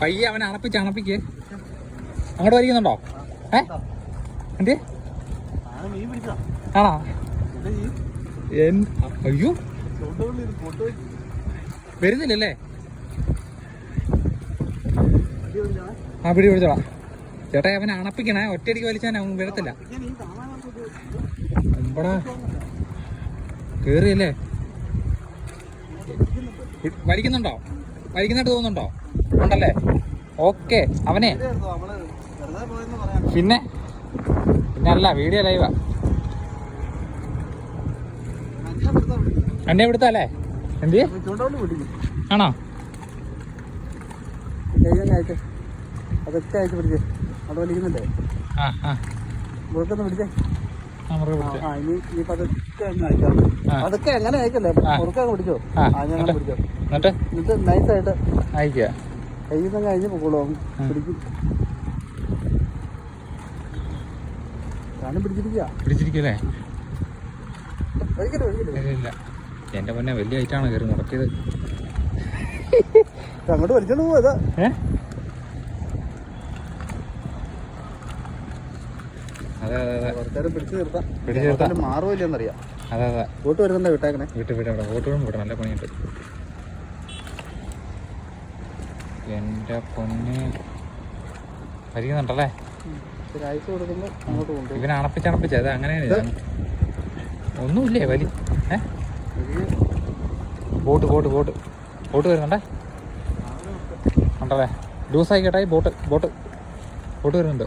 പയ്യെ അവനെ അണപ്പിച്ച് അണപ്പിക്ക്. അങ്ങോട്ട് വരിക്കുന്നുണ്ടോ ഏ? എന്ത്? ആണോ? അയ്യോ. വരുന്നില്ലല്ലേ? ആ പിടി പിടിച്ചോളാം ചേട്ടാ അവനെ അണപ്പിക്കണേ. ഒറ്റയടിക്ക് വലിച്ചാൽ അവൻ വരത്തില്ല. കേറിയല്ലേ? വലിക്കുന്നുണ്ടോ? വലിക്കുന്നായിട്ട് തോന്നുന്നുണ്ടോ? ഉണ്ടല്ലേ? ഓക്കെ. അവനെ. പിന്നെ? പിന്നെ അല്ല വീഡിയോ ലൈവാ. അഞ്ചാ ഇവിടുത്തെ അല്ലേ? എന്നെ എന്ത് ആണോ? അതൊക്കെ അയച്ചു പിടിച്ചേ അവിടെ വലിക്കുന്നുണ്ടേ. ആ ആ. മുറുക്കൊന്ന് പിടിച്ചേ. പിടിച്ചേ അതൊക്കെ എങ്ങനെ അയക്കല്ലേ? എന്നിട്ട്? എന്നിട്ട്? നൈസായിട്ട് അയക്കുക കയ്യിൽ നിന്ന് കഴിഞ്ഞ്. പിടിക്കും. പിടിച്ചിരിക്കല്ലേ? ഇല്ല എന്റെ പൊന്നെ വലിയ ഐറ്റാണ് കയറി മുടക്കിയത്. അങ്ങോട്ട് വലിച്ചോണ്ട് പോവാ ഏ? അതെ അതെ അതെ. കുറച്ചേരം പിടിച്ചു നിർത്താം. പിടിച്ച് നിർത്താം. കുറച്ചേരം അതെ അതെ. കൂട്ട് വരുന്നുണ്ടോ വിട്ടേക്കണേ? വീട്ടിൽ വീട്ടിൽ അവിടെ വോട്ടുകളും വിടണം. നല്ല പണിയുണ്ട്. എന്റെ പൊന്ന്. ഭരിക്കുന്നുണ്ടല്ലേ? ഒരു ഐസ് കൊടുക്കുമ്പോൾ അങ്ങോട്ട് കൊണ്ടുപോകും. ഇവനെ അണപ്പിച്ച് അണപ്പിച്ച്. അത് അങ്ങനെയാണ് ഇത്. ഒന്നുമില്ലേ വലി? ഏ? ബോട്ട് ബോട്ട് ബോട്ട് ബോട്ട് വരുന്നുണ്ടേ? ഉണ്ടല്ലേ? ലൂസായി കേട്ടായി ബോട്ട് ബോട്ട് ബോട്ട് വരുന്നുണ്ട്.